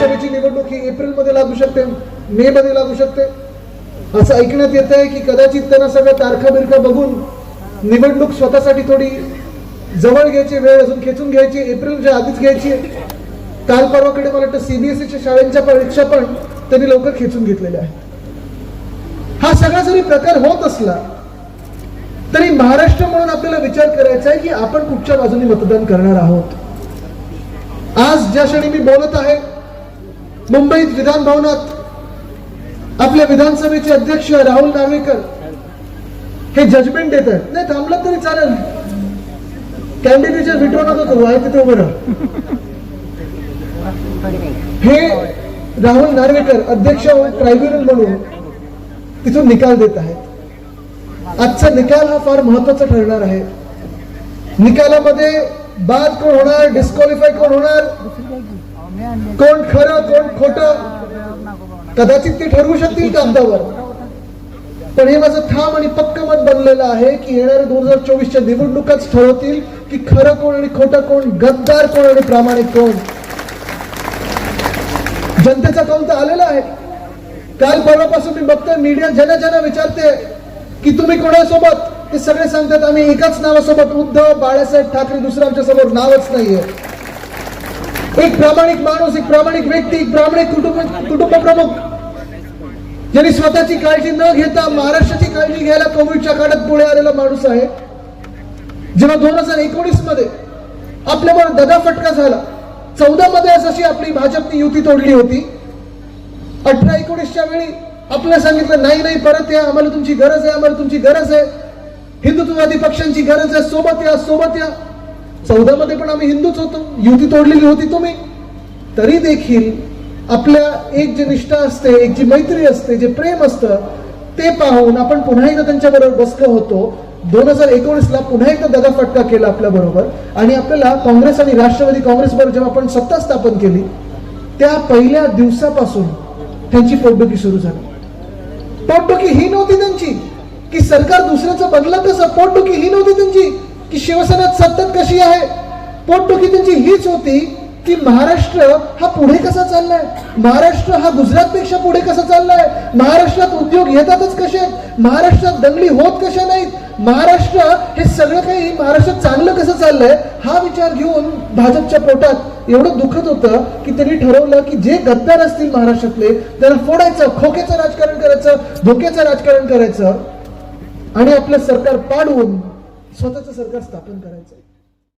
विधानसभेची निवडणूक ही एप्रिलमध्ये लागू शकते मे मध्ये लागू शकते. असं ऐकण्यात येत आहे की कदाचित त्यांना सगळ्या तारखा बिरखा बघून निवडणूक स्वतःसाठी थोडी जवळ घ्यायची वेळ अजून खेचून घ्यायची एप्रिलच्या आधीच घ्यायची काल परवाकडे मला वाटतं सीबीएसईच्या शाळांच्या परीक्षा पण त्यांनी लवकर खेचून घेतलेल्या आहेत. हा सगळा जरी प्रकार होत असला तरी महाराष्ट्र म्हणून आपल्याला विचार करायचा आहे की आपण कुठच्या बाजूने मतदान करणार आहोत? आज ज्या क्षणी मी बोलत आहे मुंबईत विधान भवनात आपल्या विधानसभेचे अध्यक्ष राहुल नार्वेकर हे जजमेंट देत आहेत. नाही थांबलं तरी चालेल. कॅन्डिडेटच्या विड्रॉ नको करू आहे तिथे उभं हे राहुल नार्वेकर अध्यक्ष ट्रायब्युनल म्हणून तिथून निकाल देत आहेत. आजचा निकाल हा फार महत्त्वाचा ठरणार आहे. निकालामध्ये बाद कोण होणार डिस्क्वालिफाय कोण होणार? कोण खरं कोण खोट? कदाचित ते ठरवू शकतील कागदावर पण हे माझं ठाम आणि पक्क मत बनलेलं आहे की येणाऱ्या दोन हजार चोवीसच्या निवडणुकाच ठरवतील की खरं कोण आणि खोटं कोण गद्दार कोण आणि प्रामाणिक कोण? जनतेचा कौल तर आलेला आहे. काल परवापासून मी बघतोय मीडिया ज्यांना ज्यांना विचारते की तुम्ही कोणासोबत? ते सगळे सांगतात आम्ही एकाच नावासोबत उद्धव बाळासाहेब ठाकरे दुसरं आमच्यासमोर नावच नाहीये. एक प्रामाणिक माणूस एक प्रामाणिक व्यक्ती एक प्रामाणिक कुटुंब कुटुंब प्रमुख. ज्यांनी स्वतःची काळजी न घेता महाराष्ट्राची काळजी घ्यायला कोविडच्या काळात पुढे आलेला माणूस आहे. जेव्हा दोन हजार एकोणीसमध्ये आपल्यावर दगा फटका झाला चौदा मध्ये जशी आपली भाजपनी युती तोडली होती. अठरा एकोणीसच्या वेळी आपल्याला सांगितलं नाही नाही परत या आम्हाला तुमची गरज आहे आम्हाला तुमची गरज आहे. हिंदुत्ववादी पक्षांची गरज आहे सोबत या सोबत या. चौदा मध्ये पण आम्ही हिंदूच होतो. युती तोडलेली होती तुम्ही. तरी देखील आपल्या एक जी निष्ठा असते एक जी मैत्री असते जे प्रेम असतं ते पाहून आपण पुन्हा एकदा त्यांच्या बरोबर बसलो होतो. दोन हजार एकोणीस ला पुन्हा एकदा दगाफटका केला आपल्या बरोबर. आणि आपल्याला काँग्रेस आणि राष्ट्रवादी काँग्रेस बरोबर जेव्हा आपण सत्ता स्थापन केली त्या पहिल्या दिवसापासून त्यांची पोटदुखी सुरू झाली. पोटदुखी ही नव्हती त्यांची की सरकार दुसऱ्याचं बनलं कसं? पोटदुखी ही नव्हती त्यांची की शिवसेना सतत कशी आहे? पोटदुखी त्यांची हीच होती की महाराष्ट्र हा पुढे कसा चाललाय? महाराष्ट्र हा गुजरातपेक्षा पुढे कसा चाललाय? महाराष्ट्रात उद्योग येतातच कसे? महाराष्ट्रात दंगली होत कशा नाहीत? महाराष्ट्र हे सगळं काही महाराष्ट्रात चांगलं कसं चाललंय? हा विचार घेऊन भाजपच्या पोटात एवढं दुखत होतं की त्यांनी ठरवलं की जे गद्दार असतील महाराष्ट्रातले त्यांना फोडायचं खोक्याचं राजकारण करायचं धोक्याचं राजकारण करायचं आणि आपलं सरकार पाडवून स्वतःचं सरकार स्थापन करायचं